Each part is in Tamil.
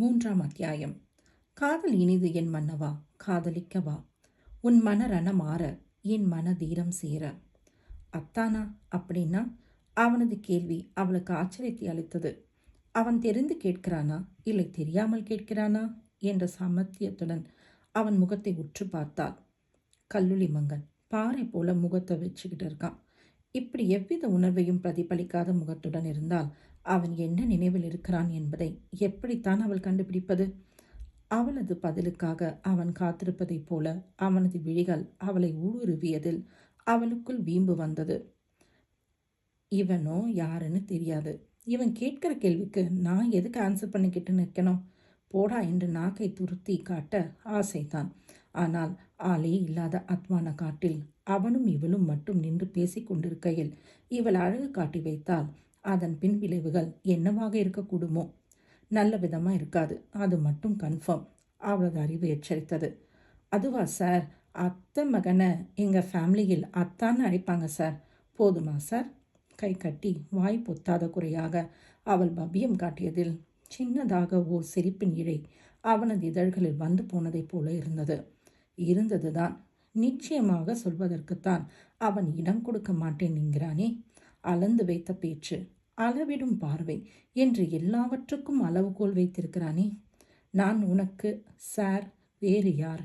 மூன்றாம் அத்தியாயம். காதல் இனிது என் மன்னவா காதலிக்கவா உன் மன மாற என் மன தீரம் சேர. அத்தானா அப்படின்னா? அவனது கேள்வி அவளுக்கு ஆச்சரியத்தை அளித்தது. அவன் தெரிந்து கேட்கிறானா? இல்லை தெரியாமல் கேட்கிறானா? என்ற சாமர்த்தியத்துடன் அவன் முகத்தை உற்று பார்த்தாள். கல்லுளி மங்கன் பாறை போல முகத்தை வச்சுக்கிட்டு இருக்கான். இப்படி எவ்வித உணர்வையும் பிரதிபலிக்காத முகத்துடன் இருந்தால் அவன் என்ன நினைவில் இருக்கிறான் என்பதை எப்படித்தான் அவள் கண்டுபிடிப்பது? அவளது பதிலுக்காக அவன் காத்திருப்பதைப் போல அவனது விழிகள் அவளை ஊடுருவியதில் அவளுக்குள் வீம்பு வந்தது. இவனோ யாருன்னு தெரியாது. இவன் கேட்கிற கேள்விக்கு நான் எதுக்கு ஆன்சர் பண்ணிக்கிட்டு நிற்கணும்? போடா என்று நாக்கை துருத்தி காட்ட ஆசைதான். ஆனால் ஆளே இல்லாத அத்மான காட்டில் அவனும் இவளும் மட்டும் நின்று பேசிக் கொண்டிருக்கையில் இவள் அழகு காட்டி வைத்தால் அதன் பின் விளைவுகள் என்னவாக இருக்கக்கூடுமோ? நல்ல விதமாக இருக்காது. அது மட்டும் கன்ஃபார்ம் அவளது அறிவு எச்சரித்தது. அதுவா சார் அத்தை மகனை எங்கள் ஃபேமிலியில் அத்தான்னு அழைப்பாங்க சார் போதுமா சார் கை கட்டி வாய் பொத்தாத குறையாக அவள் பவ்யம் காட்டியதில் சின்னதாக ஓர் சிரிப்பின் இழை அவனது இதழ்களில் வந்து போனதைப் போல இருந்தது. இருந்ததுதான். நிச்சயமாக சொல்வதற்குத்தான் அவன் இடம் கொடுக்க மாட்டேன் என்கிறானே. அளந்து வைத்த பேச்சு அளவிடும் பார்வை என்று எல்லாவற்றுக்கும் அளவுகோல் வைத்திருக்கிறானே. நான் உனக்கு சார் வேறு யார்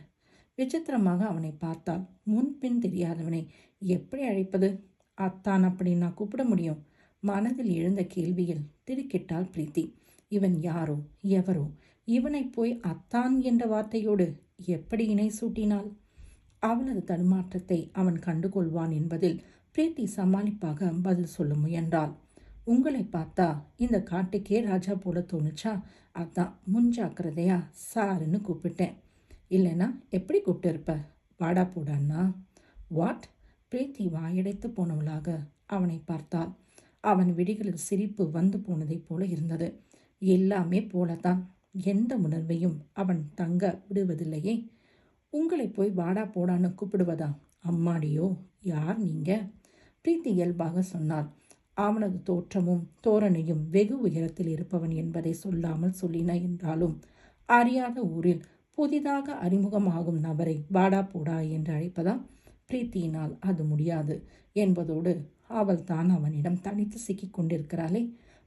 விசித்திரமாக அவனை பார்த்தால் முன்பின் தெரியாதவனை எப்படி அழைப்பது? அத்தான் அப்படி நான் கூப்பிட முடியும் மனதில் எழுந்த கேள்வியில் திடுக்கிட்டாள் பிரீத்தி. இவன் யாரோ? எவரோ? இவனை போய் அத்தான் என்ற வார்த்தையோடு எப்படி இணை சூட்டினாள் அவனது தடுமாற்றத்தை அவன் கண்டுகொள்வான் என்பதில் பிரீத்தி சமாளிப்பாக பதில் சொல்ல முயன்றாள். உங்களை பார்த்தா இந்த காட்டுக்கே ராஜா போல தோணுச்சா? அதான் முன்ஜாக்கிரதையா சாருன்னு கூப்பிட்டேன். இல்லைன்னா எப்படி கூப்பிட்டுருப்ப? வாடா போடான்னா வாட் பிரீத்தி வாயடைத்து போனவளாக அவனை பார்த்தாள். அவன் விடிகளில் சிரிப்பு வந்து போனதைப் போல இருந்தது. எல்லாமே போலத்தான் எந்த உணர்வையும் அவன் தங்க விடுவதில்லையே. உங்களை போய் வாடா போடான்னு கூப்பிடுவதா? அம்மாடியோ? யார் நீங்கள் பிரீத்தி இயல்பாக சொன்னாள். அவனது தோற்றமும் தோரணையும் வெகு உயரத்தில் இருப்பவன் என்பதை சொல்லாமல் சொல்லின என்றாலும் அறியாத ஊரில் புதிதாக அறிமுகமாகும் நபரை வாடா போடா என்று அழைப்பதால் பிரீத்தியினால் அது முடியாது என்பதோடு அவள் தான் அவனிடம் தனித்து சிக்கிக் கொண்டிருக்கிறாளே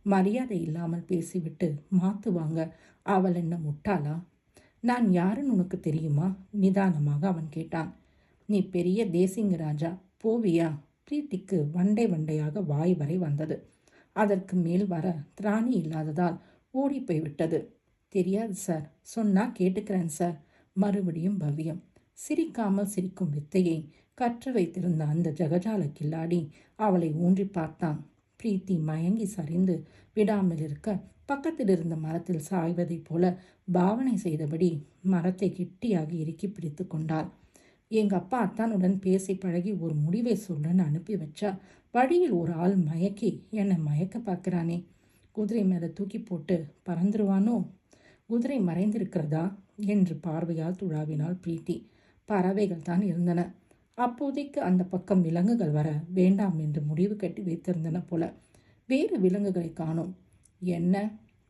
மரியாதை இல்லாமல் பேசிவிட்டு மாத்துவாங்க அவள் என்ன முட்டாளா? நான் யாருன்னு உனக்கு தெரியுமா? நிதானமாக அவன் கேட்டான். நீ பெரிய தேசிங்க ராஜா போவியா? பிரீத்திக்கு வண்டை வண்டையாக வாய் வரை வந்தது. அதற்கு மேல் வர திராணி இல்லாததால் ஓடி போய்விட்டது. தெரியாது சார். சொன்னா கேட்டுக்கிறேன் சார். மறுபடியும் பவ்யம். சிரிக்காமல் சிரிக்கும் வித்தையை கற்று வைத்திருந்த அந்த ஜெகஜால கில்லாடி அவளை ஊன்றி பார்த்தான். பிரீத்தி மயங்கி சரிந்து விடாமல் இருக்க பக்கத்தில் இருந்த மரத்தில் சாய்வதைப் போல பாவனை செய்தபடி மரத்தை கெட்டியாக இறுக்கி பிடித்து கொண்டாள். எங்கள் அப்பா அத்தானுடன் பேசி பழகி ஒரு முடிவை சொல்லுன்னு அனுப்பி வச்சா வழியில் ஒரு ஆள் மயக்கி என்னை மயக்க பார்க்குறானே குதிரை மேலே தூக்கி போட்டு பறந்துருவானோ? குதிரை மறைந்திருக்கிறதா? என்று பார்வையால் துழாவினால் பிரீத்தி. பறவைகள் தான் இருந்தன. அப்போதைக்கு அந்த பக்கம் விலங்குகள் வர வேண்டாம் என்று முடிவு கட்டி வைத்திருந்தன போல. வேறு விலங்குகளை காணோம். என்ன?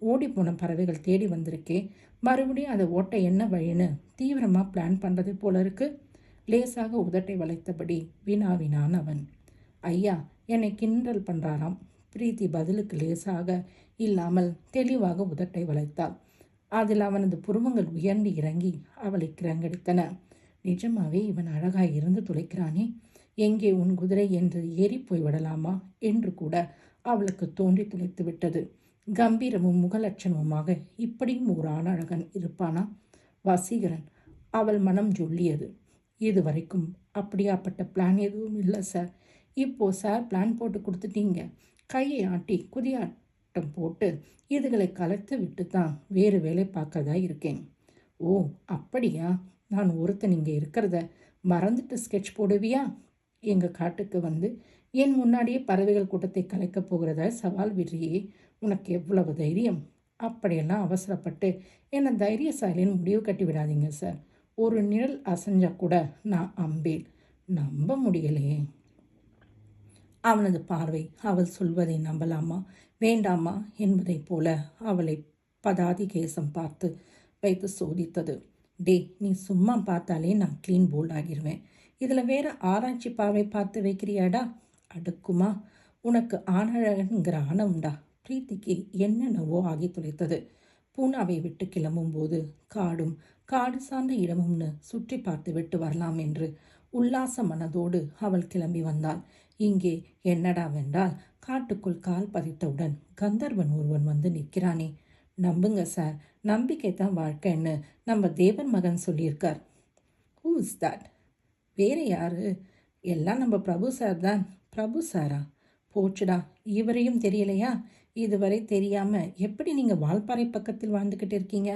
ஓடிப்போன பறவைகள் தேடி வந்திருக்கே. மறுபடியும் அதை ஓட்ட என்ன வழின்னு தீவிரமாக பிளான் பண்ணுறது போல இருக்குது லேசாக உதட்டை வளைத்தபடி வினாவினான் அவன். ஐயா என்னை கிண்டல் பண்ணுறாராம் பிரீத்தி பதிலுக்கு லேசாக இல்லாமல் தெளிவாக உதட்டை வளைத்தாள். அதில் அவனது புருவங்கள் உயர்ந்து இறங்கி அவளை கிரங்கடித்தன. நிஜமாவே இவன் அழகாய் இருந்து துளைக்கிறானே. எங்கே உன் குதிரை என்று ஏறி போய் விடலாமா? என்று கூட அவளுக்கு தோன்றி துளைத்து விட்டது. கம்பீரமும் முகலட்சணமுமாக இப்படியும் ஒரு ஆணழகன் இருப்பானா? வசீகரன். அவள் மனம் சொல்லியது இது வரைக்கும் அப்படியாப்பட்ட பிளான் எதுவும் இல்லை சார் இப்போது சார் பிளான் போட்டு கொடுத்துட்டீங்க. கையை ஆட்டி குதியாட்டம் போட்டு இதுகளை கலத்து விட்டு தான் வேறு வேலை பார்க்கறதா இருக்கேன். ஓ அப்படியா? நான் ஒருத்தன் இங்கே இருக்கிறத மறந்துட்டு ஸ்கெட்ச் போடுவியா? எங்கள் காட்டுக்கு வந்து என் முன்னாடியே பறவைகள் கூட்டத்தை கலைக்கப் போகிறத சவால் விடுறியே? உனக்கு எவ்வளவு தைரியம்? அப்படியெல்லாம் அவசரப்பட்டு என்னை தைரியசாலின்னு முடிவு கட்டி விடாதீங்க சார் ஒரு நிழல் அசைஞ்சா கூட நான் அம்பேன் நம்ப முடியலையே அவனது பார்வை அவள் சொல்வதை நம்பலாமா? வேண்டாமா? என்பதைப் போல அவளை பதாதி கேசம் பார்த்து வைத்து சோதித்தது. டே நீ சும்மா பார்த்தாலே நான் க்ளீன் போல்ட் ஆகிருவேன். இதில் வேற ஆராய்ச்சி பார்வை பார்த்து வைக்கிறியாடா? அடுக்குமா? உனக்கு ஆனழகன்கிற ஆணவம்டா பிரீத்திக்கு என்னென்னவோ ஆகி துளைத்தது. பூனாவை விட்டு கிளம்பும்போது காடும் காடு சார்ந்த இடமும்னு சுற்றி பார்த்து விட்டு வரலாம் என்று உல்லாச மனதோடு அவள் கிளம்பி வந்தாள். இங்கே என்னடா வென்றால்? காட்டுக்குள் கால் பதித்தவுடன் கந்தர்வன் ஒருவன் வந்து நிற்கிறானே. நம்புங்க சார் நம்பிக்கை தான் வாழ்க்கைன்னு நம்ம தேவன் மகன் சொல்லியிருக்கார். ஹூ இஸ் தட் வேறு யாரு? எல்லாம் நம்ம பிரபு சார் தான். பிரபு சாரா? போச்சுடா இவரையும் தெரியலையா? இதுவரை தெரியாமல் எப்படி நீங்கள் வால்பாறை பக்கத்தில் வாழ்ந்துக்கிட்டு இருக்கீங்க?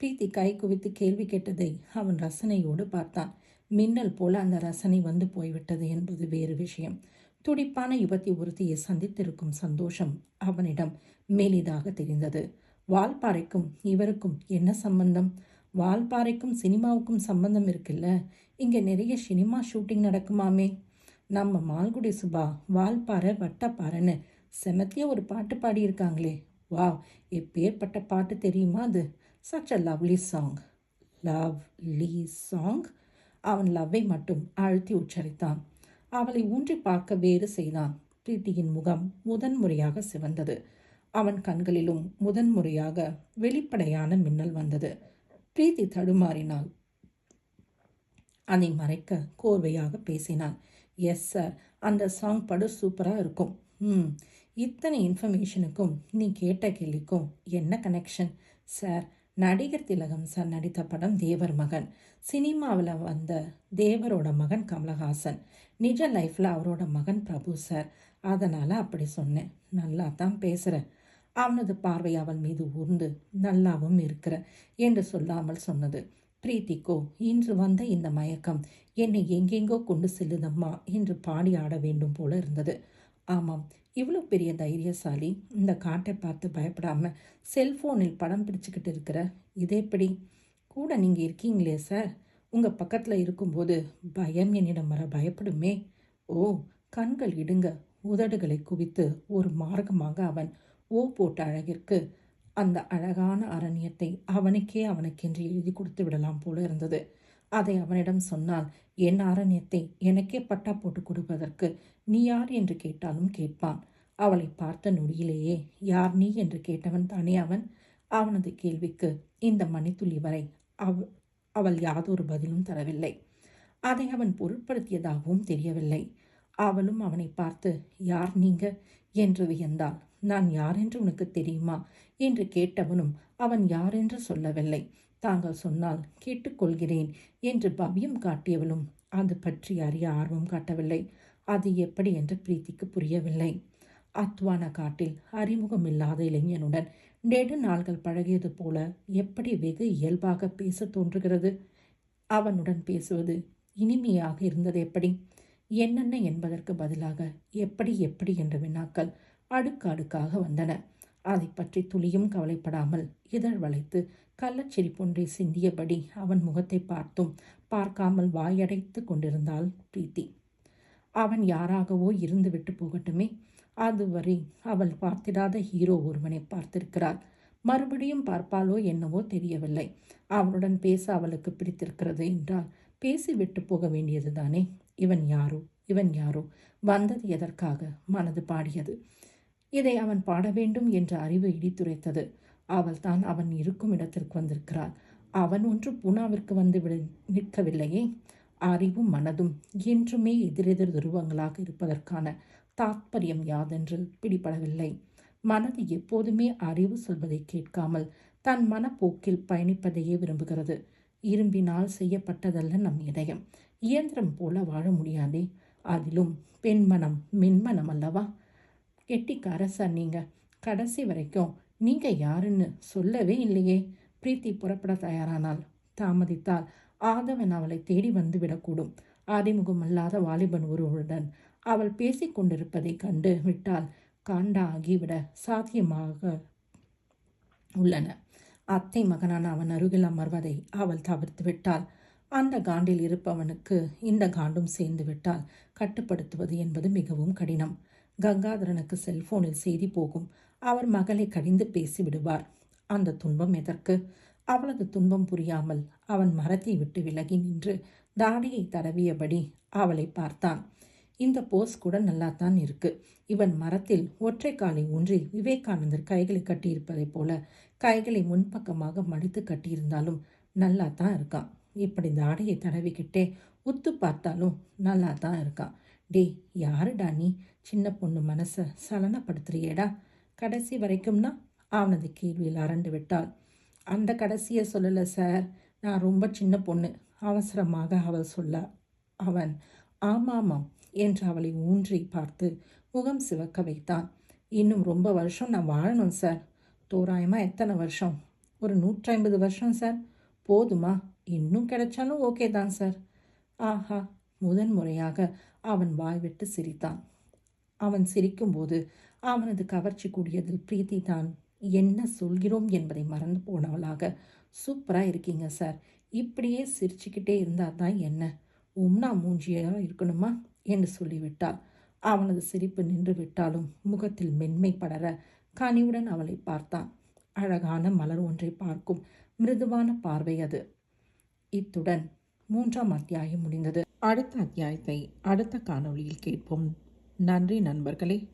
பிரீத்தி கை குவித்து கேள்வி கேட்டதை அவன் ரசனையோடு பார்த்தான். மின்னல் போல அந்த ரசனை வந்து போய்விட்டது என்பது வேறு விஷயம். துடிப்பான யுவத்தி ஒருத்தியை சந்தித்திருக்கும் சந்தோஷம் அவனிடம் மேலிதாக தெரிந்தது. வால்பாறைக்கும் இவருக்கும் என்ன சம்பந்தம்? வால்பாறைக்கும் சினிமாவுக்கும் சம்பந்தம் இருக்குல்ல? இங்கே நிறைய சினிமா ஷூட்டிங் நடக்குமாமே? நம்ம மால்குடி சுபா வால்பாறை வட்டப்பாறைன்னு செமத்தியா ஒரு பாட்டு பாடியிருக்காங்களே. வா எப்பேற்பட்ட பாட்டு தெரியுமா அது? Such a lovely song lovely song அவன் லவ்வை மட்டும் அழுத்தி உச்சரித்தான். அவளை ஊன்றி பார்க்க வேறு செய்தான். பிரீத்தியின் முகம் முதன்முறையாக சிவந்தது. அவன் கண்களிலும் முதன்முறையாக வெளிப்படையான மின்னல் வந்தது. பிரீத்தி தடுமாறினாள். அதை மறைக்க கோர்வையாக பேசினான். எஸ் சார் அந்த சாங் படு சூப்பராக இருக்கும். ம். இத்தனை இன்ஃபர்மேஷனுக்கும் நீ கேட்ட கேள்விக்கும் என்ன கனெக்ஷன் சார் நடிகர் திலகம் சார் நடித்த படம் தேவர் மகன். சினிமாவில் வந்த தேவரோட மகன் கமலஹாசன். நிஜ லைஃப்பில் அவரோட மகன் பிரபு சார் அதனால் அப்படி சொன்னேன். நல்லா தான் பேசுகிறேன் அவனது பார்வை அவள் மீது ஊர்ந்து நல்லாவும் இருக்கிற என்று சொல்லாமல் சொன்னது. பிரீத்திக்கோ இன்று வந்த இந்த மயக்கம். என்னை எங்கெங்கோ கொண்டு செல்லுதம்மா என்று பாடி ஆட வேண்டும் போல இருந்தது. ஆமாம். இவ்வளோ பெரிய தைரியசாலி இந்த காட்டை பார்த்து பயப்படாமல் செல்ஃபோனில் படம் பிடிச்சிக்கிட்டு இருக்கிற இதேப்படி கூட நீங்கள் இருக்கீங்களே சார்? உங்கள் பக்கத்தில் இருக்கும்போது பயம் என்னிடம் வர பயப்படுமே. ஓ கண்கள் இடுங்க. உதடுகளை குவித்து ஒரு மார்க்கமாக அவன் ஓ போட்ட அழகிற்கு அந்த அழகான அரண்யத்தை அவனுக்கே அவனுக்கென்று எழுதி கொடுத்து விடலாம் போல இருந்தது. அதை அவனிடம் சொன்னால் என் அரண்யத்தை எனக்கே பட்டா போட்டு கொடுப்பதற்கு நீ யார் என்று கேட்டாலும் கேட்பான். அவளை பார்த்த நொடியிலேயே யார் நீ? என்று கேட்டவன் தானே அவன்? அவனது கேள்விக்கு இந்த மணித்துளி வரை அவ் அவள் யாதொரு பதிலும் தரவில்லை. அதை அவன் பொருட்படுத்தியதாகவும் தெரியவில்லை. அவளும் அவனை பார்த்து யார் நீங்க? என்று வியந்தாள். நான் யாரென்று உனக்கு தெரியுமா? என்று கேட்டவனும் அவன் யாரென்று சொல்லவில்லை. தாங்கள் சொன்னால் கேட்டுக்கொள்கிறேன் என்று பவ்யம் காட்டியவளும் அது பற்றி அறிய ஆர்வம் காட்டவில்லை. அது எப்படி என்று பிரீத்திக்கு புரியவில்லை. அத்வான காட்டில் அறிமுகமில்லாத இளைஞனுடன் நெடு நாள்கள் பழகியது போல எப்படி வெகு இயல்பாக பேச தோன்றுகிறது? அவனுடன் பேசுவது இனிமையாக இருந்தது எப்படி? என்னென்ன என்பதற்கு பதிலாக எப்படி எப்படி என்ற வினாக்கள் அடுக்கு அடுக்காக வந்தன. அதை பற்றி துளியும் கவலைப்படாமல் இதழ் வளைத்து கள்ளச்சிரிப்பொன்றை சிந்தியபடி அவன் முகத்தை பார்த்தும் பார்க்காமல் வாயடைத்து கொண்டிருந்தாள் பிரீத்தி. அவன் யாராகவோ இருந்து விட்டு போகட்டுமே அதுவரை அவள் பார்த்திடாத ஹீரோ ஒருவனை பார்த்திருக்கிறாள். மறுபடியும் பார்ப்பாளோ என்னவோ தெரியவில்லை. அவனுடன் பேச அவளுக்கு பிடித்திருக்கிறது என்றால் பேசிவிட்டு போக வேண்டியதுதானே? இவன் யாரோ? இவன் யாரோ? வந்தது எதற்காக? மனது பாடியது. இதை அவன் பாட வேண்டும் என்ற அறிவு இடித்துரைத்தது. அவள் தான் அவன் இருக்கும் இடத்திற்கு வந்திருக்கிறாள். அவன் ஒன்று பூனாவிற்கு வந்து விட நிற்கவில்லையே. அறிவும் மனதும் என்றுமே எதிரெதிர் துருவங்களாக இருப்பதற்கான தாத்பரியம் யாதென்று பிடிபடவில்லை. மனது எப்போதுமே அறிவு சொல்வதை கேட்காமல் தன் மனப்போக்கில் பயணிப்பதையே விரும்புகிறது. இரும்பினால் செய்யப்பட்டதல்ல நம் இதயம். இயந்திரம் போல வாழ முடியாதே. அதிலும் பெண்மனம் மென்மனம் அல்லவா? கெட்டிக்கார சார் நீங்கள் கடைசி வரைக்கும் நீங்கள் யாருன்னு சொல்லவே இல்லையே. பிரீத்தி புறப்பட தயாரானால் தாமதித்தால் ஆதவன் அவளை தேடி வந்து விடக்கூடும். அறிமுகமல்லாத வாலிபன் ஒருவருடன் அவள் பேசிக் கொண்டிருப்பதை கண்டு விட்டால் காண்டா ஆகிவிட சாத்தியமாக உள்ளன. அத்தை மகனான அவன் அருகில் அமர்வதை அவள் தவிர்த்து விட்டாள். அந்த காண்டில் இருப்பவனுக்கு இந்த காண்டும் சேர்ந்து விட்டால் கட்டுப்படுத்துவது என்பது மிகவும் கடினம். கங்காதரனுக்கு செல்போனில் செய்தி போகும். அவர் மகளை கடிந்து பேசிவிடுவார் அந்த துன்பம் எதற்கு? அவளது துன்பம் புரியாமல் அவன் மரத்தை விட்டு விலகி நின்று தாடியை தடவியபடி அவளை பார்த்தான். இந்த போஸ் கூட நல்லாத்தான் இருக்கு. இவன் மரத்தில் ஒற்றை காலை ஊன்றி விவேகானந்தர் கைகளை கட்டியிருப்பதைப் போல கைகளை முன்பக்கமாக மடித்து கட்டியிருந்தாலும் நல்லா தான் இருக்கான். இப்படி தாடியை தடவிக்கிட்டே உத்து பார்த்தாலும் நல்லா தான் இருக்கான். டே யாருடா நீ? சின்ன பொண்ணு மனசை சலனப்படுத்துறியேடா. கடைசி வரைக்கும்னா அவனது கேள்வியில் அரண்டு விட்டாள். அந்த கடைசியை சொல்லலை சார். நான் ரொம்ப சின்ன பொண்ணு. அவசரமாக அவள் சொல்ல அவன் ஆமாமாம் என்று அவளை ஊன்றி பார்த்து முகம் சிவக்க வைத்தான். இன்னும் ரொம்ப வருஷம் நான் வாழணும் சார். தோராயமாக எத்தனை வருஷம்? ஒரு நூற்றைம்பது வருஷம் சார். போதுமா? இன்னும் கிடைச்சாலும் ஓகே தான் சார். ஆஹா முதன் முறையாக அவன் வாய்விட்டு சிரித்தான். அவன் சிரிக்கும்போது அவனது கவர்ச்சி கூடியதில் பிரீத்தி தான் என்ன சொல்கிறோம்? என்பதை மறந்து போனவளாக சூப்பராக இருக்கீங்க சார் இப்படியே சிரிச்சுக்கிட்டே இருந்தால் தான் என்ன? உம்னா மூஞ்சியாக இருக்கணுமா? என்று சொல்லிவிட்டாள். அவனது சிரிப்பு நின்று விட்டாலும் முகத்தில் மென்மை படர கனிவுடன் அவளை பார்த்தான். அழகான மலர் ஒன்றை பார்க்கும் மிருதுவான பார்வை அது. இத்துடன் மூன்றாம் அத்தியாயம் முடிந்தது. அடுத்த அத்தியாயத்தை அடுத்த காணொளியில் கேட்போம். நன்றி நண்பர்களே.